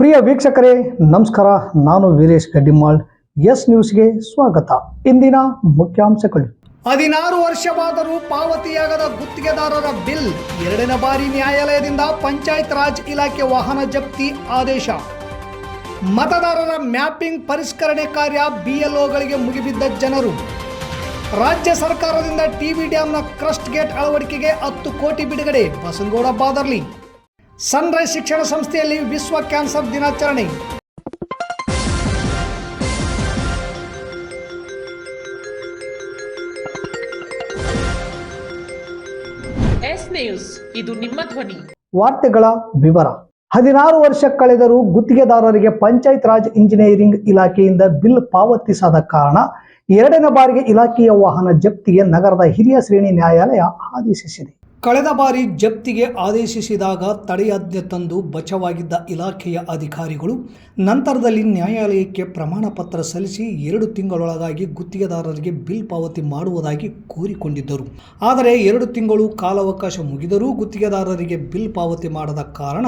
ಪ್ರಿಯ ವೀಕ್ಷಕರೇ, ನಮಸ್ಕಾರ. ನಾನು ವೀರೇಶ್ ಗಡ್ಡಿಮಾಳ್. ಎಸ್ ನ್ಯೂಸ್ಗೆ ಸ್ವಾಗತ. ಇಂದಿನ ಮುಖ್ಯಾಂಶಗಳು. ಹದಿನಾರು ವರ್ಷವಾದರೂ ಪಾವತಿಯಾಗದ ಗುತ್ತಿಗೆದಾರರ ಬಿಲ್ ಎರಡನೇ ಬಾರಿ ನ್ಯಾಯಾಲಯದಿಂದ ಪಂಚಾಯತ್ ರಾಜ್ ಇಲಾಖೆ ವಾಹನ ಜಪ್ತಿ ಆದೇಶ. ಮತದಾರರ ಮ್ಯಾಪಿಂಗ್ ಪರಿಷ್ಕರಣೆ ಕಾರ್ಯ ಬಿಎಲ್ಒಗಳಿಗೆ ಮುಗಿಬಿದ್ದ ಜನರು. ರಾಜ್ಯ ಸರ್ಕಾರದಿಂದ ಟಿವಿ ಡ್ಯಾಂನ ಕ್ರಸ್ಟ್ ಗೇಟ್ ಅಳವಡಿಕೆಗೆ ಹತ್ತು ಕೋಟಿ ಬಿಡುಗಡೆ. ಬಸನಗೌಡ, ಬಾದರ್ಲಿ. ಸನ್ರೈಸ್ ಶಿಕ್ಷಣ ಸಂಸ್ಥೆಯಲ್ಲಿ ವಿಶ್ವ ಕ್ಯಾನ್ಸರ್ ದಿನಾಚರಣೆ ಎಸ್ ನ್ಯೂಸ್ ಇದು ನಿಮ್ಮ ಧ್ವನಿ. ವಾರ್ತೆಗಳ ವಿವರ. ಹದಿನಾರು ವರ್ಷ ಕಳೆದರೂ ಗುತ್ತಿಗೆದಾರರಿಗೆ ಪಂಚಾಯತ್ ರಾಜ್ ಇಂಜಿನಿಯರಿಂಗ್ ಇಲಾಖೆಯಿಂದ ಬಿಲ್ ಪಾವತಿಸದ ಕಾರಣ ಎರಡನೇ ಬಾರಿಗೆ ಇಲಾಖೆಯ ವಾಹನ ಜಪ್ತಿಗೆ ನಗರದ ಹಿರಿಯ ಶ್ರೇಣಿ ನ್ಯಾಯಾಲಯ ಆದೇಶಿಸಿದೆ. ಕಳೆದ ಬಾರಿ ಜಪ್ತಿಗೆ ಆದೇಶಿಸಿದಾಗ ತಡೆಯಾಜ್ಞೆ ತಂದು ಬಚಾವಾಗಿದ್ದ ಇಲಾಖೆಯ ಅಧಿಕಾರಿಗಳು ನಂತರದಲ್ಲಿ ನ್ಯಾಯಾಲಯಕ್ಕೆ ಪ್ರಮಾಣ ಪತ್ರ ಸಲ್ಲಿಸಿ ಎರಡು ತಿಂಗಳೊಳಗಾಗಿ ಗುತ್ತಿಗೆದಾರರಿಗೆ ಬಿಲ್ ಪಾವತಿ ಮಾಡುವುದಾಗಿ ಕೋರಿಕೊಂಡಿದ್ದರು. ಆದರೆ ಎರಡು ತಿಂಗಳು ಕಾಲಾವಕಾಶ ಮುಗಿದರೂ ಗುತ್ತಿಗೆದಾರರಿಗೆ ಬಿಲ್ ಪಾವತಿ ಮಾಡದ ಕಾರಣ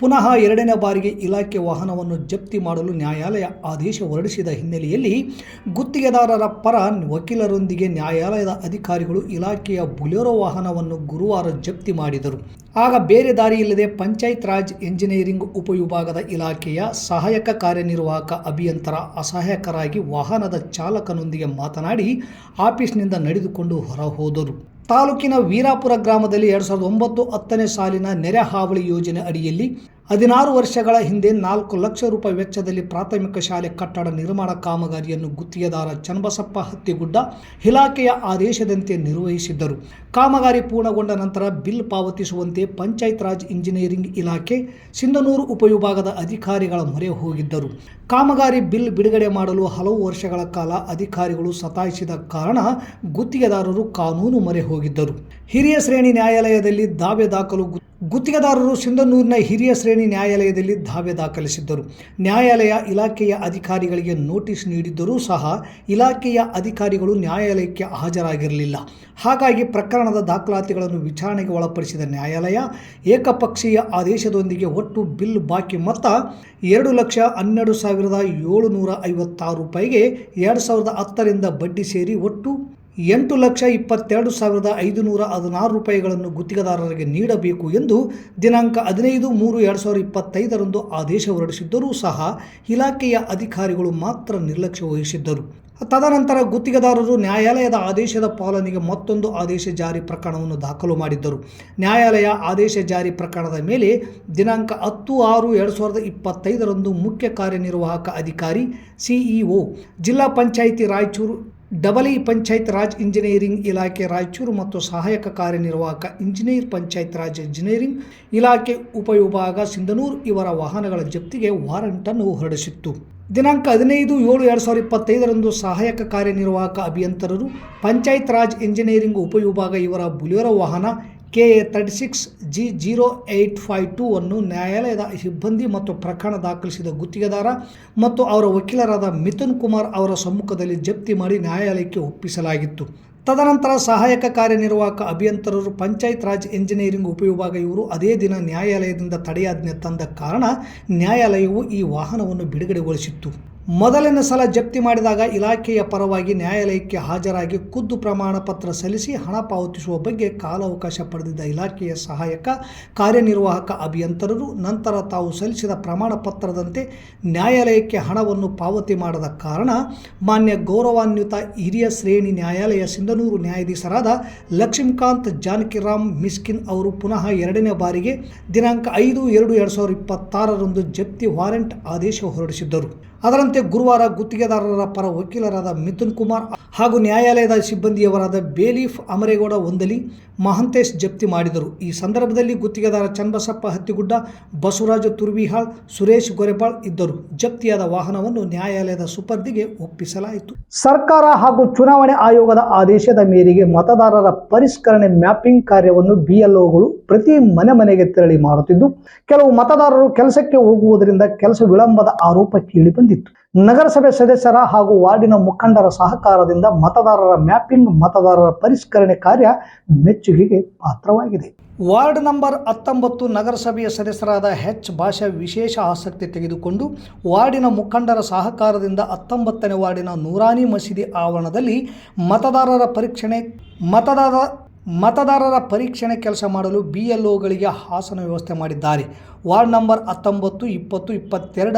ಪುನಃ ಎರಡನೇ ಬಾರಿಗೆ ಇಲಾಖೆ ವಾಹನವನ್ನು ಜಪ್ತಿ ಮಾಡಲು ನ್ಯಾಯಾಲಯ ಆದೇಶ ಹೊರಡಿಸಿದ ಹಿನ್ನೆಲೆಯಲ್ಲಿ ಗುತ್ತಿಗೆದಾರರ ಪರ ವಕೀಲರೊಂದಿಗೆ ನ್ಯಾಯಾಲಯದ ಅಧಿಕಾರಿಗಳು ಇಲಾಖೆಯ ಬುಲೆರೋ ವಾಹನವನ್ನು ಗುರುವಾರ ಜಪ್ತಿ ಮಾಡಿದರು. ಆಗ ಬೇರೆ ದಾರಿಯಿಲ್ಲದೆ ಪಂಚಾಯತ್ ರಾಜ್ ಎಂಜಿನಿಯರಿಂಗ್ ಉಪವಿಭಾಗದ ಇಲಾಖೆಯ ಸಹಾಯಕ ಕಾರ್ಯನಿರ್ವಾಹಕ ಅಭಿಯಂತರ ಅಸಹಾಯಕರಾಗಿ ವಾಹನದ ಚಾಲಕನೊಂದಿಗೆ ಮಾತನಾಡಿ ಆಫೀಸ್ನಿಂದ ನಡೆದುಕೊಂಡು ಹೊರ ಹೋದರು ತಾಲೂಕಿನ ವೀರಾಪುರ ಗ್ರಾಮದಲ್ಲಿ ಎರಡು ಸಾವಿರದ ಒಂಬತ್ತು ಹತ್ತನೇ ಸಾಲಿನ ನೆರೆ ಹಾವಳಿ ಯೋಜನೆ ಅಡಿಯಲ್ಲಿ ಹದಿನಾರು ವರ್ಷಗಳ ಹಿಂದೆ ನಾಲ್ಕು ಲಕ್ಷ ರೂಪಾಯಿ ವೆಚ್ಚದಲ್ಲಿ ಪ್ರಾಥಮಿಕ ಶಾಲೆ ಕಟ್ಟಡ ನಿರ್ಮಾಣ ಕಾಮಗಾರಿಯನ್ನು ಗುತ್ತಿಗೆದಾರ ಚನ್ನಬಸಪ್ಪ ಹತ್ತಿಗುಡ್ಡ ಇಲಾಖೆಯ ಆದೇಶದಂತೆ ನಿರ್ವಹಿಸಿದ್ದರು. ಕಾಮಗಾರಿ ಪೂರ್ಣಗೊಂಡ ನಂತರ ಬಿಲ್ ಪಾವತಿಸುವಂತೆ ಪಂಚಾಯತ್ ರಾಜ್ ಇಂಜಿನಿಯರಿಂಗ್ ಇಲಾಖೆ ಸಿಂಧನೂರು ಉಪವಿಭಾಗದ ಅಧಿಕಾರಿಗಳ ಮೊರೆ ಹೋಗಿದ್ದರು. ಕಾಮಗಾರಿ ಬಿಲ್ ಬಿಡುಗಡೆ ಮಾಡಲು ಹಲವು ವರ್ಷಗಳ ಕಾಲ ಅಧಿಕಾರಿಗಳು ಸತಾಯಿಸಿದ ಕಾರಣ ಗುತ್ತಿಗೆದಾರರು ಕಾನೂನು ಮೊರೆ ಹೋಗಿದ್ದರು. ಹಿರಿಯ ಶ್ರೇಣಿ ನ್ಯಾಯಾಲಯದಲ್ಲಿ ದಾವೆ ದಾಖಲು ಗುತ್ತಿಗೆದಾರರು ಸಿಂಧನೂರಿನ ಹಿರಿಯ ಶ್ರೇಣಿ ನ್ಯಾಯಾಲಯದಲ್ಲಿ ದಾವೆ ದಾಖಲಿಸಿದ್ದರು. ನ್ಯಾಯಾಲಯ ಇಲಾಖೆಯ ಅಧಿಕಾರಿಗಳಿಗೆ ನೋಟಿಸ್ ನೀಡಿದ್ದರೂ ಸಹ ಇಲಾಖೆಯ ಅಧಿಕಾರಿಗಳು ನ್ಯಾಯಾಲಯಕ್ಕೆ ಹಾಜರಾಗಿರಲಿಲ್ಲ. ಹಾಗಾಗಿ ಪ್ರಕರಣದ ದಾಖಲಾತಿಗಳನ್ನು ವಿಚಾರಣೆಗೆ ಒಳಪಡಿಸಿದ ನ್ಯಾಯಾಲಯ ಏಕಪಕ್ಷೀಯ ಆದೇಶದೊಂದಿಗೆ ಒಟ್ಟು ಬಿಲ್ ಬಾಕಿ ಮೊತ್ತ ಎರಡು ಲಕ್ಷ ಹನ್ನೆರಡು ಸಾವಿರದ ಏಳುನೂರ ಐವತ್ತಾರು ರೂಪಾಯಿಗೆ ಎರಡು ಸಾವಿರದ ಹತ್ತರಿಂದ ಬಡ್ಡಿ ಸೇರಿ ಒಟ್ಟು ಎಂಟು ಲಕ್ಷ ಇಪ್ಪತ್ತೆರಡು ಸಾವಿರದ ಐದುನೂರ ಹದಿನಾರು ರೂಪಾಯಿಗಳನ್ನು ಗುತ್ತಿಗೆದಾರರಿಗೆ ನೀಡಬೇಕು ಎಂದು ದಿನಾಂಕ ಹದಿನೈದು ಮೂರು ಎರಡು ಸಾವಿರದ ಇಪ್ಪತ್ತೈದರಂದು ಆದೇಶ ಹೊರಡಿಸಿದ್ದರೂ ಸಹ ಇಲಾಖೆಯ ಅಧಿಕಾರಿಗಳು ಮಾತ್ರ ನಿರ್ಲಕ್ಷ್ಯ ವಹಿಸಿದ್ದರು. ತದನಂತರ ಗುತ್ತಿಗೆದಾರರು ನ್ಯಾಯಾಲಯದ ಆದೇಶದ ಪಾಲನೆಗೆ ಮತ್ತೊಂದು ಆದೇಶ ಜಾರಿ ಪ್ರಕರಣವನ್ನು ದಾಖಲು ಮಾಡಿದ್ದರು. ನ್ಯಾಯಾಲಯ ಆದೇಶ ಜಾರಿ ಪ್ರಕರಣದ ಮೇಲೆ ದಿನಾಂಕ ಹತ್ತು ಆರು ಎರಡು ಸಾವಿರದ ಇಪ್ಪತ್ತೈದರಂದು ಮುಖ್ಯ ಕಾರ್ಯನಿರ್ವಾಹಕ ಅಧಿಕಾರಿ ಸಿಇಒ ಜಿಲ್ಲಾ ಪಂಚಾಯಿತಿ ರಾಯಚೂರು ಡಬಲ್ ಪಂಚಾಯತ್ ರಾಜ್ ಇಂಜಿನಿಯರಿಂಗ್ ಇಲಾಖೆ ರಾಯಚೂರು ಮತ್ತು ಸಹಾಯಕ ಕಾರ್ಯನಿರ್ವಾಹಕ ಇಂಜಿನಿಯರ್ ಪಂಚಾಯತ್ ರಾಜ್ ಇಂಜಿನಿಯರಿಂಗ್ ಇಲಾಖೆ ಉಪವಿಭಾಗ ಸಿಂಧನೂರು ಇವರ ವಾಹನಗಳ ಜಪ್ತಿಗೆ ವಾರಂಟನ್ನು ಹೊರಡಿಸಿತ್ತು. ದಿನಾಂಕ ಹದಿನೈದು ಏಳು ಎರಡು ಸಾವಿರದ ಇಪ್ಪತ್ತೈದರಂದು ಸಹಾಯಕ ಕಾರ್ಯನಿರ್ವಾಹಕ ಅಭಿಯಂತರರು ಪಂಚಾಯತ್ ರಾಜ್ ಇಂಜಿನಿಯರಿಂಗ್ ಉಪವಿಭಾಗ ಇವರ ಬುಲೆರೋ ವಾಹನ K A thirty six G zero eight five two ಅನ್ನು ನ್ಯಾಯಾಲಯದ ಸಿಬ್ಬಂದಿ ಮತ್ತು ಪ್ರಕರಣ ದಾಖಲಿಸಿದ ಗುತ್ತಿಗೆದಾರ ಮತ್ತು ಅವರ ವಕೀಲರಾದ ಮಿಥುನ್ ಕುಮಾರ್ ಅವರ ಸಮ್ಮುಖದಲ್ಲಿ ಜಪ್ತಿ ಮಾಡಿ ನ್ಯಾಯಾಲಯಕ್ಕೆ ಒಪ್ಪಿಸಲಾಗಿತ್ತು. ತದನಂತರ ಸಹಾಯಕ ಕಾರ್ಯನಿರ್ವಾಹಕ ಅಭಿಯಂತರರು ಪಂಚಾಯತ್ ರಾಜ್ ಎಂಜಿನಿಯರಿಂಗ್ ಉಪವಿಭಾಗ ಇವರು ಅದೇ ದಿನ ನ್ಯಾಯಾಲಯದಿಂದ ತಡೆಯಾಜ್ಞೆ ತಂದ ಕಾರಣ ನ್ಯಾಯಾಲಯವು ಈ ವಾಹನವನ್ನು ಬಿಡುಗಡೆಗೊಳಿಸಿತ್ತು. ಮೊದಲನೇ ಸಲ ಜಪ್ತಿ ಮಾಡಿದಾಗ ಇಲಾಖೆಯ ಪರವಾಗಿ ನ್ಯಾಯಾಲಯಕ್ಕೆ ಹಾಜರಾಗಿ ಖುದ್ದು ಪ್ರಮಾಣ ಪತ್ರ ಸಲ್ಲಿಸಿ ಹಣ ಪಾವತಿಸುವ ಬಗ್ಗೆ ಕಾಲಾವಕಾಶ ಪಡೆದಿದ್ದ ಇಲಾಖೆಯ ಸಹಾಯಕ, ಕಾರ್ಯನಿರ್ವಾಹಕ ಅಭಿಯಂತರರು ನಂತರ ತಾವು ಸಲ್ಲಿಸಿದ ಪ್ರಮಾಣ ಪತ್ರದಂತೆ ನ್ಯಾಯಾಲಯಕ್ಕೆ ಹಣವನ್ನು ಪಾವತಿ ಮಾಡದ ಕಾರಣ ಮಾನ್ಯ ಗೌರವಾನ್ವಿತ ಹಿರಿಯ ಶ್ರೇಣಿ ನ್ಯಾಯಾಲಯ ಸಿಂಧನೂರು ನ್ಯಾಯಾಧೀಶರಾದ ಲಕ್ಷ್ಮೀಕಾಂತ್ ಜಾನಕಿರಾಮ್ ಮಿಸ್ಕಿನ್ ಅವರು ಪುನಃ ಎರಡನೇ ಬಾರಿಗೆ ದಿನಾಂಕ ಐದು ಎರಡು ಎರಡು ಸಾವಿರದ ಇಪ್ಪತ್ತಾರರಂದು ಜಪ್ತಿ ವಾರೆಂಟ್ ಆದೇಶ ಹೊರಡಿಸಿದ್ದರು. ಅದರಂತೆ ಗುರುವಾರ ಗುತ್ತಿಗೆದಾರರ ಪರ ವಕೀಲರಾದ ಮಿಥುನ್ ಕುಮಾರ್ ಹಾಗೂ ನ್ಯಾಯಾಲಯದ ಸಿಬ್ಬಂದಿಯವರಾದ ಬೇಲೀಫ್ ಅಮರೇಗೌಡ ಒಂದಲಿ ಮಹಂತೇಶ್ ಜಪ್ತಿ ಮಾಡಿದರು. ಈ ಸಂದರ್ಭದಲ್ಲಿ ಗುತ್ತಿಗೆದಾರ ಚನ್ನಬಸಪ್ಪ ಹತ್ತಿಗುಡ್ಡ, ಬಸವರಾಜ ತುರ್ವಿಹಾಳ್, ಸುರೇಶ್ ಗೊರೆಬಾಳ್ ಇದ್ದರು. ಜಪ್ತಿಯಾದ ವಾಹನವನ್ನು ನ್ಯಾಯಾಲಯದ ಸುಪರ್ದಿಗೆ ಒಪ್ಪಿಸಲಾಯಿತು. ಸರ್ಕಾರ ಹಾಗೂ ಚುನಾವಣೆ ಆಯೋಗದ ಆದೇಶದ ಮೇರೆಗೆ ಮತದಾರರ ಪರಿಷ್ಕರಣೆ ಮ್ಯಾಪಿಂಗ್ ಕಾರ್ಯವನ್ನು ಬಿಎಲ್ಒಗಳು ಪ್ರತಿ ಮನೆ ಮನೆಗೆ ತೆರಳಿ ಮಾಡುತ್ತಿದ್ದು, ಕೆಲವು ಮತದಾರರು ಕೆಲಸಕ್ಕೆ ಹೋಗುವುದರಿಂದ ಕೆಲಸ ವಿಳಂಬದ ಆರೋಪ ಕೇಳಿ ಬಂದಿತ್ತು. ನಗರಸಭೆ ಸದಸ್ಯರ ಹಾಗೂ ವಾರ್ಡಿನ ಮುಖಂಡರ ಸಹಕಾರದಿಂದ ಮತದಾರರ ಮ್ಯಾಪಿಂಗ್, ಮತದಾರರ ಪರಿಷ್ಕರಣೆ ಕಾರ್ಯ ಮೆಚ್ಚುಗೆಗೆ ಪಾತ್ರವಾಗಿದೆ. ವಾರ್ಡ್ ನಂಬರ್ ಹತ್ತೊಂಬತ್ತು ನಗರಸಭೆಯ ಸದಸ್ಯರಾದ ಹೆಚ್ ಭಾಷಾ ವಿಶೇಷ ಆಸಕ್ತಿ ತೆಗೆದುಕೊಂಡು ವಾರ್ಡಿನ ಮುಖಂಡರ ಸಹಕಾರದಿಂದ ಹತ್ತೊಂಬತ್ತನೇ ವಾರ್ಡಿನ ನೂರಾನಿ ಮಸೀದಿ ಆವರಣದಲ್ಲಿ ಮತದಾರರ ಪರೀಕ್ಷಣೆ, ಮತದಾರ, ಮತದಾರರ ಪರೀಕ್ಷಣೆ ಕೆಲಸ ಮಾಡಲು ಬಿ ಎಲ್ ಒಗಳಿಗೆ ಹಾಸನ ವ್ಯವಸ್ಥೆ ಮಾಡಿದ್ದಾರೆ. ವಾರ್ಡ್ ನಂಬರ್ ಹತ್ತೊಂಬತ್ತು, ಇಪ್ಪತ್ತು, ಇಪ್ಪತ್ತೆರಡ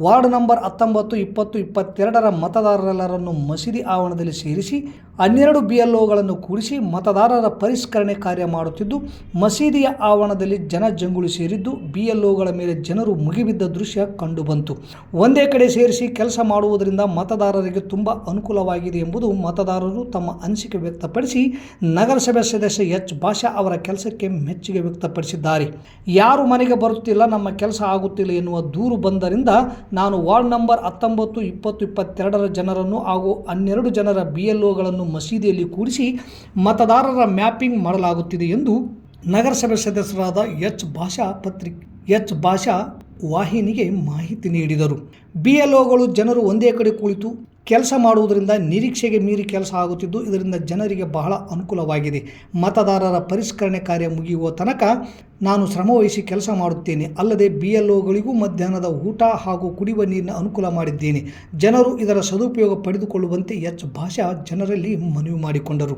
ವಾರ್ಡ್ ನಂಬರ್ ಹತ್ತೊಂಬತ್ತು, ಇಪ್ಪತ್ತು, ಇಪ್ಪತ್ತೆರಡರ ಮತದಾರರೆಲ್ಲರನ್ನು ಮಸೀದಿ ಆವರಣದಲ್ಲಿ ಸೇರಿಸಿ, ಹನ್ನೆರಡು ಬಿ ಎಲ್ ಒಗಳನ್ನು ಕೂಡಿಸಿ ಮತದಾರರ ಪರಿಷ್ಕರಣೆ ಕಾರ್ಯ ಮಾಡುತ್ತಿದ್ದು, ಮಸೀದಿಯ ಆವರಣದಲ್ಲಿ ಜನ ಜಂಗುಳಿ ಸೇರಿದ್ದು ಬಿ ಎಲ್ ಒಗಳ ಮೇಲೆ ಜನರು ಮುಗಿಬಿದ್ದ ದೃಶ್ಯ ಕಂಡುಬಂತು. ಒಂದೇ ಕಡೆ ಸೇರಿಸಿ ಕೆಲಸ ಮಾಡುವುದರಿಂದ ಮತದಾರರಿಗೆ ತುಂಬ ಅನುಕೂಲವಾಗಿದೆ ಎಂಬುದು ಮತದಾರರು ತಮ್ಮ ಅನಿಸಿಕೆ ವ್ಯಕ್ತಪಡಿಸಿ, ನಗರಸಭೆ ಸದಸ್ಯ ಎಚ್. ಭಾಷಾ ಅವರ ಕೆಲಸಕ್ಕೆ ಮೆಚ್ಚುಗೆ ವ್ಯಕ್ತಪಡಿಸಿದ್ದಾರೆ. ಯಾರು ಮನೆಗೆ ಬರುತ್ತಿಲ್ಲ, ನಮ್ಮ ಕೆಲಸ ಆಗುತ್ತಿಲ್ಲ ಎನ್ನುವ ದೂರು ಬಂದರಿಂದ ನಾನು ವಾರ್ಡ್ ನಂಬರ್ ಹತ್ತೊಂಬತ್ತು, ಇಪ್ಪತ್ತು, ಇಪ್ಪತ್ತೆರಡರ ಜನರನ್ನು ಹಾಗೂ ಹನ್ನೆರಡು ಜನರ ಬಿ ಎಲ್ ಒಗಳನ್ನು ಮಸೀದಿಯಲ್ಲಿ ಕೂಡಿಸಿ ಮತದಾರರ ಮ್ಯಾಪಿಂಗ್ ಮಾಡಲಾಗುತ್ತಿದೆ ಎಂದು ನಗರಸಭೆ ಸದಸ್ಯರಾದ ಎಚ್ ಭಾಷಾ ಪತ್ರಿಕೆ ಎಚ್ ಭಾಷಾ ವಾಹಿನಿಗೆ ಮಾಹಿತಿ ನೀಡಿದರು. ಬಿ ಎಲ್ ಜನರು ಒಂದೇ ಕಡೆ ಕುಳಿತು ಕೆಲಸ ಮಾಡುವುದರಿಂದ ನಿರೀಕ್ಷೆಗೆ ಮೀರಿ ಕೆಲಸ ಆಗುತ್ತಿದ್ದು, ಇದರಿಂದ ಜನರಿಗೆ ಬಹಳ ಅನುಕೂಲವಾಗಿದೆ. ಮತದಾರರ ಪರಿಷ್ಕರಣೆ ಕಾರ್ಯ ಮುಗಿಯುವ ತನಕ ನಾನು ಶ್ರಮವಹಿಸಿ ಕೆಲಸ ಮಾಡುತ್ತೇನೆ. ಅಲ್ಲದೆ ಬಿ ಎಲ್ ಒಗಳಿಗೂ ಮಧ್ಯಾಹ್ನದ ಊಟ ಹಾಗೂ ಕುಡಿಯುವ ನೀರಿನ ಅನುಕೂಲ ಮಾಡಿದ್ದೇನೆ. ಜನರು ಇದರ ಸದುಪಯೋಗ ಪಡೆದುಕೊಳ್ಳುವಂತೆ ಎಚ್. ಭಾಷಾ ಜನರಲ್ಲಿ ಮನವಿ ಮಾಡಿಕೊಂಡರು.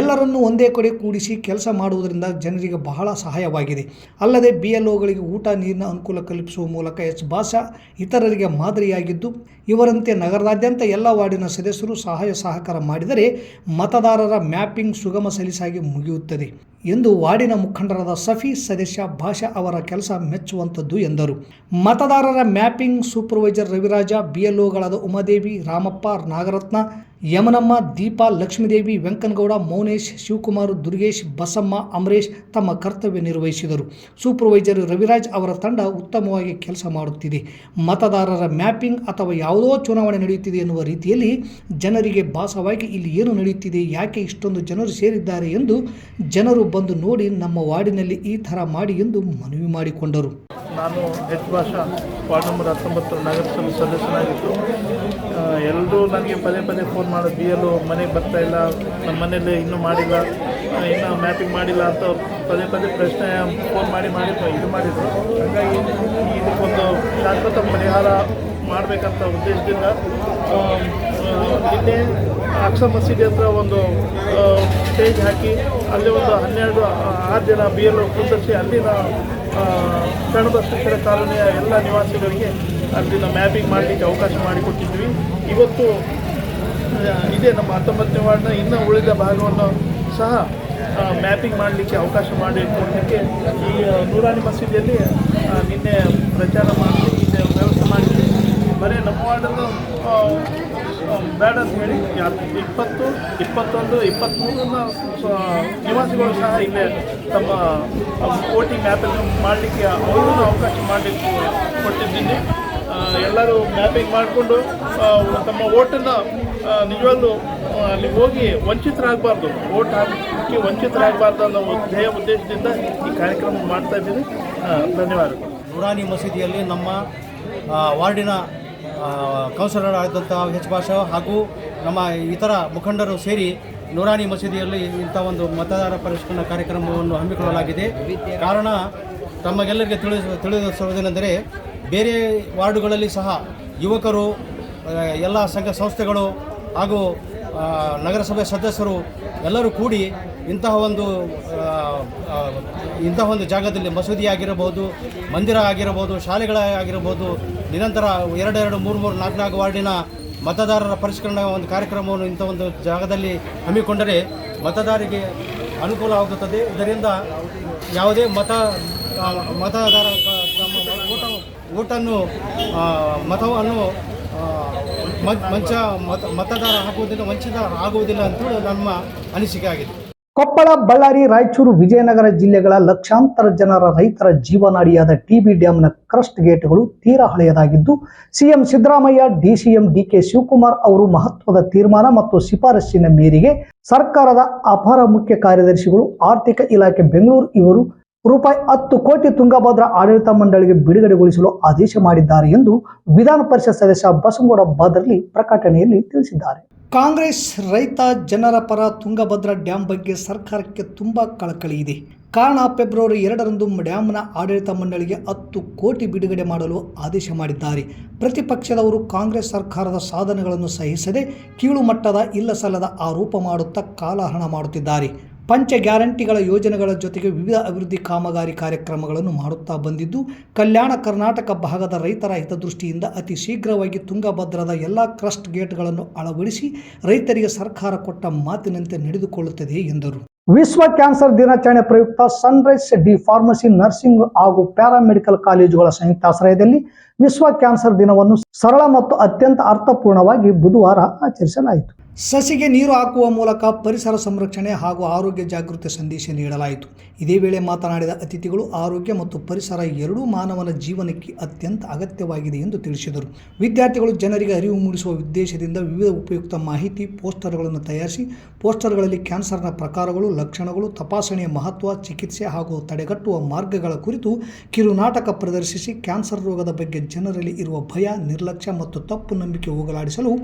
ಎಲ್ಲರನ್ನೂ ಒಂದೇ ಕಡೆ ಕೂಡಿಸಿ ಕೆಲಸ ಮಾಡುವುದರಿಂದ ಜನರಿಗೆ ಬಹಳ ಸಹಾಯವಾಗಿದೆ. ಅಲ್ಲದೆ ಬಿ ಎಲ್ ಒಗಳಿಗೆ ಊಟ, ನೀರಿನ ಅನುಕೂಲ ಕಲ್ಪಿಸುವ ಮೂಲಕ ಎಚ್. ಭಾಷಾ ಇತರರಿಗೆ ಮಾದರಿಯಾಗಿದ್ದು, ಇವರಂತೆ ನಗರದಾದ್ಯಂತ ಎಲ್ಲ ವಾರ್ಡಿನ ಸದಸ್ಯರು ಸಹಾಯ ಸಹಕಾರ ಮಾಡಿದರೆ ಮತದಾರರ ಮ್ಯಾಪಿಂಗ್ ಸುಗಮ ಸಲೀಸಾಗಿ ಮುಗಿಯುತ್ತದೆ. ಎಂದು ವಾರ್ಡಿನ ಮುಖಂಡರಾದ ಸಫಿ ಸದಸ್ಯ ಭಾಷಾ ಅವರ ಕೆಲಸ ಮೆಚ್ಚುವಂಥದ್ದು ಎಂದರು. ಮತದಾರರ ಮ್ಯಾಪಿಂಗ್ ಸೂಪರ್ವೈಸರ್ ರವಿರಾಜ, ಬಿಎಲ್ಒಗಳಾದ ಉಮಾದೇವಿ, ರಾಮಪ್ಪ, ನಾಗರತ್ನ, ಯಮನಮ್ಮ, ದೀಪಾ, ಲಕ್ಷ್ಮೀದೇವಿ, ವೆಂಕನಗೌಡ, ಮೌನೇಶ್, ಶಿವಕುಮಾರ್, ದುರ್ಗೇಶ್, ಬಸಮ್ಮ, ಅಮರೇಶ್ ತಮ್ಮ ಕರ್ತವ್ಯ ನಿರ್ವಹಿಸಿದರು. ಸೂಪರ್ವೈಸರ್ ರವಿರಾಜ್ ಅವರ ತಂಡ ಉತ್ತಮವಾಗಿ ಕೆಲಸ ಮಾಡುತ್ತಿದೆ. ಮತದಾರರ ಮ್ಯಾಪಿಂಗ್ ಅಥವಾ ಯಾವುದೋ ಚುನಾವಣೆ ನಡೆಯುತ್ತಿದೆ ಎನ್ನುವ ರೀತಿಯಲ್ಲಿ ಜನರಿಗೆ ಭಾಸವಾಗಿ ಇಲ್ಲಿ ಏನು ನಡೆಯುತ್ತಿದೆ, ಯಾಕೆ ಇಷ್ಟೊಂದು ಜನರು ಸೇರಿದ್ದಾರೆ ಎಂದು ಜನರು ಬಂದು ನೋಡಿ ನಮ್ಮ ವಾರ್ಡಿನಲ್ಲಿ ಈ ಥರ ಮಾಡಿ ಎಂದು ಮನವಿ ಮಾಡಿಕೊಂಡರು. ನಾನು ಎಚ್ ಭಾಷಾ ವಾರ್ಡ್ ನಂಬರ್ ಹತ್ತೊಂಬತ್ತು ನಗರಸಭೆ ಸದಸ್ಯನಾಗಿದ್ದು ಎಲ್ಲರೂ ನನಗೆ ಪದೇ ಪದೇ ಫೋನ್ ಮಾಡಿ, ಬಿ ಎಲ್ಲು ಮನೆಗೆ ಇಲ್ಲ, ನಮ್ಮ ಮನೇಲಿ ಇನ್ನೂ ಮಾಡಿಲ್ಲ ಇನ್ನೂ ಮ್ಯಾಪಿಂಗ್ ಮಾಡಿಲ್ಲ ಅಂತ ಪದೇ ಪದೇ ಪ್ರಶ್ನೆ ಫೋನ್ ಮಾಡಿ ಮಾಡಿ ಇದು ಮಾಡಿದ್ರು. ಹಾಗಾಗಿ ಇದಕ್ಕೊಂದು ಶಾಶ್ವತ ಪರಿಹಾರ ಮಾಡಬೇಕಂತ ಉದ್ದೇಶದಿಂದ ನಿನ್ನೆ ಅಕ್ಷ ಮಸೀದಿ ಹತ್ರ ಒಂದು ಸ್ಟೇಜ್ ಹಾಕಿ, ಅಲ್ಲಿ ಒಂದು ಹನ್ನೆರಡು ಆರು ಜನ ಬಿ ಎಲ್ ಕುಂದರ್ಸಿ ಅಲ್ಲಿನ ಶರಣಬಸವೇಶ್ವರ ಕಾಲೋನಿಯ ಎಲ್ಲ ನಿವಾಸಿಗಳಿಗೆ ಅಲ್ಲಿನ ಮ್ಯಾಪಿಂಗ್ ಮಾಡಲಿಕ್ಕೆ ಅವಕಾಶ ಮಾಡಿಕೊಟ್ಟಿದ್ವಿ. ಇವತ್ತು ಇದೇ ನಮ್ಮ ಹತ್ತೊಂಬತ್ತನೇ ವಾರ್ಡ್ನ ಇನ್ನೂ ಉಳಿದ ಭಾಗವನ್ನು ಸಹ ಮ್ಯಾಪಿಂಗ್ ಮಾಡಲಿಕ್ಕೆ ಅವಕಾಶ ಮಾಡಿಕೊಡಲಿಕ್ಕೆ ಈ ನೂರಾನಿ ಮಸೀದಿಯಲ್ಲಿ ನಿನ್ನೆ ಪ್ರಚಾರ ಮಾಡಿ ನಿನ್ನೆ ವ್ಯವಸ್ಥೆ ಮಾಡಿದ್ವಿ. ಬರೀ ನಮ್ಮ ವಾರ್ಡನ್ನು ಬೇಡ ಅಂತ ಹೇಳಿ ಇಪ್ಪತ್ತು, ಇಪ್ಪತ್ತೊಂದು ಇಪ್ಪತ್ತ್ಮೂರನ್ನ ನಿವಾಸಿಗಳು ಸಹ ಇಲ್ಲೇ ತಮ್ಮ ವೋಟಿಂಗ್ ಮ್ಯಾಪನ್ನು ಮಾಡಲಿಕ್ಕೆ ಅವ್ರಿಗೂ ಅವಕಾಶ ಮಾಡಿ ಕೊಟ್ಟಿದ್ದೀನಿ. ಎಲ್ಲರೂ ಮ್ಯಾಪಿಂಗ್ ಮಾಡಿಕೊಂಡು ತಮ್ಮ ಓಟನ್ನು ನಿಜವಾಗ್ಲೂ ಅಲ್ಲಿ ಹೋಗಿ ವಂಚಿತರಾಗಬಾರ್ದು. ಓಟ್ ಹಾಕಿ ವಂಚಿತರಾಗಬಾರ್ದು ಅನ್ನೋ ಧ್ಯೇಯ ಉದ್ದೇಶದಿಂದ ಈ ಕಾರ್ಯಕ್ರಮ ಮಾಡ್ತಾ ಇದ್ದೀನಿ. ಧನ್ಯವಾದಗಳು. ನೂರಾನಿ ಮಸೀದಿಯಲ್ಲಿ ನಮ್ಮ ವಾರ್ಡಿನ ಆ, ಕೌನ್ಸಿಲರ್ ಆದಂಥ ಎಚ್ ಭಾಷಾ ಹಾಗೂ ನಮ್ಮ ಇತರ ಮುಖಂಡರು ಸೇರಿ ನೂರಾನಿ ಮಸೀದಿಯಲ್ಲಿ ಇಂಥ ಒಂದು ಮತದಾರ ಪರಿಷ್ಕರಣಾ ಕಾರ್ಯಕ್ರಮವನ್ನು ಹಮ್ಮಿಕೊಳ್ಳಲಾಗಿದೆ. ಕಾರಣ ತಮಗೆಲ್ಲರಿಗೆ ತಿಳಿಸ ತಿಳಿಸುವುದೇನೆಂದರೆ ಬೇರೆ ವಾರ್ಡುಗಳಲ್ಲಿ ಸಹ ಯುವಕರು ಎಲ್ಲ ಸಂಘ ಸಂಸ್ಥೆಗಳು ಹಾಗೂ ನಗರಸಭೆ ಸದಸ್ಯರು ಎಲ್ಲರೂ ಕೂಡಿ ಇಂತಹ ಒಂದು ಇಂತಹ ಒಂದು ಜಾಗದಲ್ಲಿ ಮಸೂದಿ ಆಗಿರಬಹುದು ಮಂದಿರ ಆಗಿರಬಹುದು, ಶಾಲೆಗಳ ಆಗಿರಬಹುದು, ನಿರಂತರ ಎರಡೆರಡು ಮೂರು ಮೂರು ನಾಲ್ಕು ನಾಲ್ಕು ವಾರ್ಡಿನ ಮತದಾರರ ಪರಿಷ್ಕರಣೆ ಒಂದು ಕಾರ್ಯಕ್ರಮವನ್ನು ಇಂಥ ಒಂದು ಜಾಗದಲ್ಲಿ ಹಮ್ಮಿಕೊಂಡರೆ ಮತದಾರರಿಗೆ ಅನುಕೂಲವಾಗುತ್ತದೆ. ಇದರಿಂದ ಯಾವುದೇ ಮತ ಮತದಾರ ಓಟ, ಓಟನ್ನು ಮತವನ್ನು ಮಂಚ, ಮತ, ಮತದಾರ ಹಾಕುವುದಿಲ್ಲ, ವಂಚಿತ ಆಗುವುದಿಲ್ಲ ಅಂತೇಳಿ ನಮ್ಮ ಅನಿಸಿಕೆ ಆಗಿದೆ. ಕೊಪ್ಪಳ, ಬಳ್ಳಾರಿ, ರಾಯಚೂರು, ವಿಜಯನಗರ ಜಿಲ್ಲೆಗಳ ಲಕ್ಷಾಂತರ ಜನರ ರೈತರ ಜೀವನಾಡಿಯಾದ ಟಿಬಿ ಡ್ಯಾಂನ ಕ್ರಸ್ಟ್ ಗೇಟ್ಗಳು ತೀರಾ ಹಳೆಯದಾಗಿದ್ದು, ಸಿಎಂ ಸಿದ್ದರಾಮಯ್ಯ ಡಿಸಿಎಂ ಡಿಕೆ ಶಿವಕುಮಾರ್ ಅವರು ಮಹತ್ವದ ತೀರ್ಮಾನ ಮತ್ತು ಶಿಫಾರಸ್ಸಿನ ಮೇರೆಗೆ ಸರ್ಕಾರದ ಅಪರ ಮುಖ್ಯ ಕಾರ್ಯದರ್ಶಿಗಳು, ಆರ್ಥಿಕ ಇಲಾಖೆ ಬೆಂಗಳೂರು ಇವರು ರೂಪಾಯಿ ಹತ್ತು ಕೋಟಿ ತುಂಗಭದ್ರಾ ಆಡಳಿತ ಮಂಡಳಿಗೆ ಬಿಡುಗಡೆಗೊಳಿಸಲು ಆದೇಶ ಮಾಡಿದ್ದಾರೆ ಎಂದು ವಿಧಾನ ಪರಿಷತ್ ಸದಸ್ಯ ಬಸಂಗೌಡ ಬಾದರ್ಲಿ ಪ್ರಕಟಣೆಯಲ್ಲಿ ತಿಳಿಸಿದ್ದಾರೆ. ಕಾಂಗ್ರೆಸ್ ರೈತ ಜನರ ಪರ ತುಂಗಭದ್ರಾ ಡ್ಯಾಂ ಬಗ್ಗೆ ಸರ್ಕಾರಕ್ಕೆ ತುಂಬ ಕಳಕಳಿ ಇದೆ. ಕಾರಣ, ಫೆಬ್ರವರಿ ಎರಡರಂದು ಡ್ಯಾಂನ ಆಡಳಿತ ಮಂಡಳಿಗೆ ಹತ್ತು ಕೋಟಿ ಬಿಡುಗಡೆ ಮಾಡಲು ಆದೇಶ ಮಾಡಿದ್ದಾರೆ. ಪ್ರತಿಪಕ್ಷದವರು ಕಾಂಗ್ರೆಸ್ ಸರ್ಕಾರದ ಸಾಧನೆಗಳನ್ನು ಸಹಿಸದೆ ಕೀಳುಮಟ್ಟದ ಇಲ್ಲಸಲ್ಲದ ಆರೋಪ ಮಾಡುತ್ತಾ ಕಾಲಹರಣ ಮಾಡುತ್ತಿದ್ದಾರೆ. ಪಂಚ ಗ್ಯಾರಂಟಿಗಳ ಯೋಜನೆಗಳ ಜೊತೆಗೆ ವಿವಿಧ ಅಭಿವೃದ್ಧಿ ಕಾಮಗಾರಿ ಕಾರ್ಯಕ್ರಮಗಳನ್ನು ಮಾಡುತ್ತಾ ಬಂದಿದ್ದು, ಕಲ್ಯಾಣ ಕರ್ನಾಟಕ ಭಾಗದ ರೈತರ ಹಿತದೃಷ್ಟಿಯಿಂದ ಅತಿ ಶೀಘ್ರವಾಗಿ ತುಂಗಭದ್ರದ ಎಲ್ಲ ಕ್ರಸ್ಟ್ ಗೇಟ್ಗಳನ್ನು ಅಳವಡಿಸಿ ರೈತರಿಗೆ ಸರ್ಕಾರ ಕೊಟ್ಟ ಮಾತಿನಂತೆ ನಡೆದುಕೊಳ್ಳುತ್ತದೆ ಎಂದರು. ವಿಶ್ವ ಕ್ಯಾನ್ಸರ್ ದಿನಾಚರಣೆ ಪ್ರಯುಕ್ತ ಸನ್ರೈಸ್ ಡಿ ಫಾರ್ಮಸಿ ನರ್ಸಿಂಗ್ ಹಾಗೂ ಪ್ಯಾರಾಮೆಡಿಕಲ್ ಕಾಲೇಜುಗಳ ಸಂಯುಕ್ತಾಶ್ರಯದಲ್ಲಿ ವಿಶ್ವ ಕ್ಯಾನ್ಸರ್ ದಿನವನ್ನು ಸರಳ ಮತ್ತು ಅತ್ಯಂತ ಅರ್ಥಪೂರ್ಣವಾಗಿ ಬುಧವಾರ ಆಚರಿಸಲಾಯಿತು. ಸಸಿಗೆ ನೀರು ಹಾಕುವ ಮೂಲಕ ಪರಿಸರ ಸಂರಕ್ಷಣೆ ಹಾಗೂ ಆರೋಗ್ಯ ಜಾಗೃತಿ ಸಂದೇಶ ನೀಡಲಾಯಿತು. ಇದೇ ವೇಳೆ ಮಾತನಾಡಿದ ಅತಿಥಿಗಳು, ಆರೋಗ್ಯ ಮತ್ತು ಪರಿಸರ ಎರಡೂ ಮಾನವನ ಜೀವನಕ್ಕೆ ಅತ್ಯಂತ ಅಗತ್ಯವಾಗಿದೆ ಎಂದು ತಿಳಿಸಿದರು. ವಿದ್ಯಾರ್ಥಿಗಳು ಜನರಿಗೆ ಅರಿವು ಮೂಡಿಸುವ ಉದ್ದೇಶದಿಂದ ವಿವಿಧ ಉಪಯುಕ್ತ ಮಾಹಿತಿ, ಪೋಸ್ಟರ್ಗಳನ್ನು ತಯಾರಿಸಿ, ಪೋಸ್ಟರ್ಗಳಲ್ಲಿ ಕ್ಯಾನ್ಸರ್ನ ಪ್ರಕಾರಗಳು, ಲಕ್ಷಣಗಳು, ತಪಾಸಣೆಯ ಮಹತ್ವ, ಚಿಕಿತ್ಸೆ ಹಾಗೂ ತಡೆಗಟ್ಟುವ ಮಾರ್ಗಗಳ ಕುರಿತು ಕಿರುನಾಟಕ ಪ್ರದರ್ಶಿಸಿ, ಕ್ಯಾನ್ಸರ್ ರೋಗದ ಬಗ್ಗೆ ಜನರಲ್ಲಿ ಇರುವ ಭಯ, ನಿರ್ಲಕ್ಷ್ಯ ಮತ್ತು ತಪ್ಪು ನಂಬಿಕೆ ಹೋಗಲಾಡಿಸಲು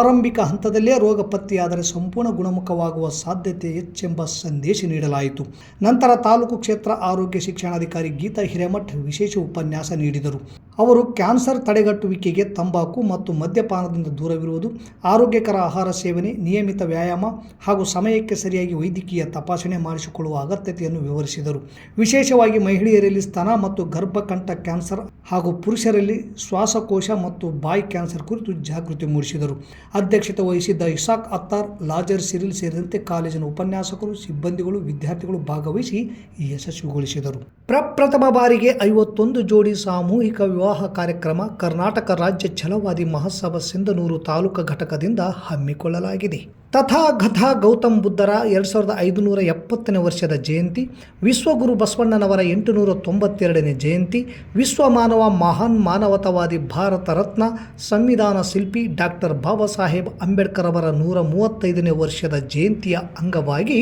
ಆರಂಭಿಕ ಹಂತದಲ್ಲೇ ರೋಗ ಪತ್ತೆಯಾದರೆ ಸಂಪೂರ್ಣ ಗುಣಮುಖವಾಗುವ ಸಾಧ್ಯತೆ ಹೆಚ್ಚೆಂಬ ಸಂದೇಶ ನೀಡಲಾಯಿತು. ನಂತರ ತಾಲೂಕು ಕ್ಷೇತ್ರ ಆರೋಗ್ಯ ಶಿಕ್ಷಣಾಧಿಕಾರಿ ಗೀತಾ ಹಿರೇಮಠ್ ವಿಶೇಷ ಉಪನ್ಯಾಸ ನೀಡಿದರು. ಅವರು ಕ್ಯಾನ್ಸರ್ ತಡೆಗಟ್ಟುವಿಕೆಗೆ ತಂಬಾಕು ಮತ್ತು ಮದ್ಯಪಾನದಿಂದ ದೂರವಿರುವುದು, ಆರೋಗ್ಯಕರ ಆಹಾರ ಸೇವನೆ, ನಿಯಮಿತ ವ್ಯಾಯಾಮ ಹಾಗೂ ಸಮಯಕ್ಕೆ ಸರಿಯಾಗಿ ವೈದ್ಯಕೀಯ ತಪಾಸಣೆ ಮಾಡಿಸಿಕೊಳ್ಳುವ ಅಗತ್ಯತೆಯನ್ನು ವಿವರಿಸಿದರು. ವಿಶೇಷವಾಗಿ ಮಹಿಳೆಯರಲ್ಲಿ ಸ್ತನ ಮತ್ತು ಗರ್ಭಕಂಠ ಕ್ಯಾನ್ಸರ್ ಹಾಗೂ ಪುರುಷರಲ್ಲಿ ಶ್ವಾಸಕೋಶ ಮತ್ತು ಬಾಯಿ ಕ್ಯಾನ್ಸರ್ ಕುರಿತು ಜಾಗೃತಿ ಮೂಡಿಸಿದರು. ಅಧ್ಯಕ್ಷತೆ ವಹಿಸಿದ್ದ ಇಸಾಕ್ ಅತ್ತಾರ್ ಲಾಜರ್ ಸಿರಿಲ್ ಸೇರಿದಂತೆ ಕಾಲೇಜಿನ ಉಪನ್ಯಾಸಕರು, ಸಿಬ್ಬಂದಿಗಳು, ವಿದ್ಯಾರ್ಥಿಗಳು ಭಾಗವಹಿಸಿ ಯಶಸ್ವಿಗೊಳಿಸಿದರು. ಪ್ರಪ್ರಥಮ ಬಾರಿಗೆ ಐವತ್ತೊಂದು ಜೋಡಿ ಸಾಮೂಹಿಕ ವಿವಾಹ ಕಾರ್ಯಕ್ರಮ ಕರ್ನಾಟಕ ರಾಜ್ಯ ಛಲವಾದಿ ಮಹೋತ್ಸವ ಸಿಂಧನೂರು ತಾಲೂಕು ಘಟಕದಿಂದ ಹಮ್ಮಿಕೊಳ್ಳಲಾಗಿದೆ. ತಥಾಗತ ಗೌತಮ್ ಬುದ್ಧರ ಎರಡು ಸಾವಿರದ ಐದುನೂರ ಎಪ್ಪತ್ತನೇ ವರ್ಷದ ಜಯಂತಿ, ವಿಶ್ವಗುರು ಬಸವಣ್ಣನವರ ಎಂಟುನೂರ ತೊಂಬತ್ತೆರಡನೇ ಜಯಂತಿ, ವಿಶ್ವ ಮಾನವ ಮಹಾನ್ ಮಾನವತಾವಾದಿ ಭಾರತ ರತ್ನ ಸಂವಿಧಾನ ಶಿಲ್ಪಿ ಡಾಕ್ಟರ್ ಬಾಬಾ ಸಾಹೇಬ್ ಅಂಬೇಡ್ಕರ್ ಅವರ ನೂರ ಮೂವತ್ತೈದನೇ ವರ್ಷದ ಜಯಂತಿಯ ಅಂಗವಾಗಿ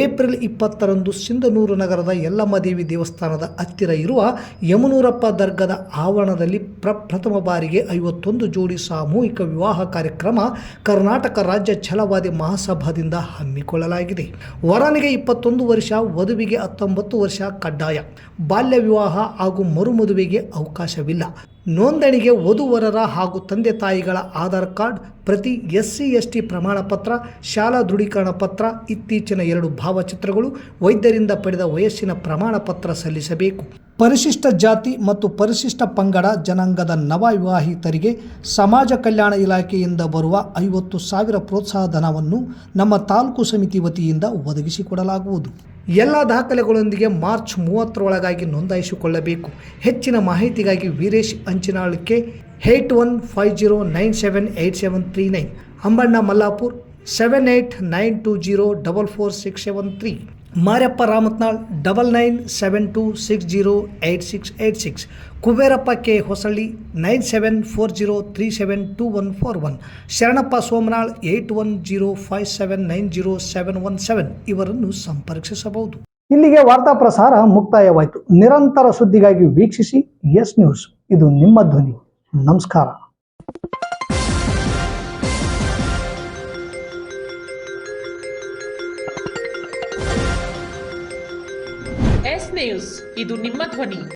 ಏಪ್ರಿಲ್ ಇಪ್ಪತ್ತರಂದು ಸಿಂಧನೂರು ನಗರದ ಯಲ್ಲಮ್ಮದೇವಿ ದೇವಸ್ಥಾನದ ಹತ್ತಿರ ಇರುವ ಯಮನೂರಪ್ಪ ದರ್ಗದ ಆವರಣದಲ್ಲಿ ಪ್ರಪ್ರಥಮ ಬಾರಿಗೆ ಐವತ್ತೊಂದು ಜೋಡಿ ಸಾಮೂಹಿಕ ವಿವಾಹ ಕಾರ್ಯಕ್ರಮ ಕರ್ನಾಟಕ ರಾಜ್ಯ ಛಲವಾದಿ ಮಹಾಸಭಾದಿಂದ ಹಮ್ಮಿಕೊಳ್ಳಲಾಗಿದೆ. ವರನಿಗೆ ಇಪ್ಪತ್ತೊಂದು ವರ್ಷ, ವಧುವಿಗೆ ಹತ್ತೊಂಬತ್ತು ವರ್ಷ ಕಡ್ಡಾಯ. ಬಾಲ್ಯ ವಿವಾಹ ಹಾಗೂ ಮರುಮದುವೆಗೆ ಅವಕಾಶವಿಲ್ಲ. ನೋಂದಣಿಗೆ ವಧುವರರ ಹಾಗೂ ತಂದೆ ತಾಯಿಗಳ ಆಧಾರ್ ಕಾರ್ಡ್ ಪ್ರತಿ ಎಸ್ ಸಿ ಎಸ್ ಟಿ ಪ್ರಮಾಣ ಪತ್ರ, ಶಾಲಾ ದೃಢೀಕರಣ ಪತ್ರ, ಇತ್ತೀಚಿನ ಎರಡು ಭಾವಚಿತ್ರಗಳು ವೈದ್ಯರಿಂದ ಪಡೆದ ವಯಸ್ಸಿನ ಪ್ರಮಾಣ ಪತ್ರ ಸಲ್ಲಿಸಬೇಕು. ಪರಿಶಿಷ್ಟ ಜಾತಿ ಮತ್ತು ಪರಿಶಿಷ್ಟ ಪಂಗಡ ಜನಾಂಗದ ನವ ವಿವಾಹಿತರಿಗೆ ಸಮಾಜ ಕಲ್ಯಾಣ ಇಲಾಖೆಯಿಂದ ಬರುವ ಐವತ್ತು ಸಾವಿರ ಪ್ರೋತ್ಸಾಹ ಧನವನ್ನು ನಮ್ಮ ತಾಲೂಕು ಸಮಿತಿ ವತಿಯಿಂದ ಒದಗಿಸಿಕೊಡಲಾಗುವುದು. ಎಲ್ಲ ದಾಖಲೆಗಳೊಂದಿಗೆ ಮಾರ್ಚ್ ಮೂವತ್ತರೊಳಗಾಗಿ ನೋಂದಾಯಿಸಿಕೊಳ್ಳಬೇಕು. ಹೆಚ್ಚಿನ ಮಾಹಿತಿಗಾಗಿ Veeresh ಅಂಚಿನಾಳಕ್ಕೆ eight one five zero nine seven eight seven three nine. Ambanna Mallapur seven eight nine two zero double four six seven three. Maryappa Ramatnal double nine seven two six zero eight six eight six. Kuberappa K Hosalli nine seven four zero three seven two one four one. Sharanappa Somanal eight one zero five seven nine zero seven one seven ಇವರನ್ನು ಸಂಪರ್ಕಿಸಬಹುದು. ಇಲ್ಲಿಗೆ ವಾರ್ತಾ ಪ್ರಸಾರ ಮುಕ್ತಾಯವಾಯಿತು. ನಿರಂತರ ಸುದ್ದಿಗಾಗಿ ವೀಕ್ಷಿಸಿ S news. ಇದು ನಿಮ್ಮ ಧ್ವನಿ. ನಮಸ್ಕಾರ. ಎಸ್ ನ್ಯೂಸ್ ಇದು ನಿಮ್ಮ ಧ್ವನಿ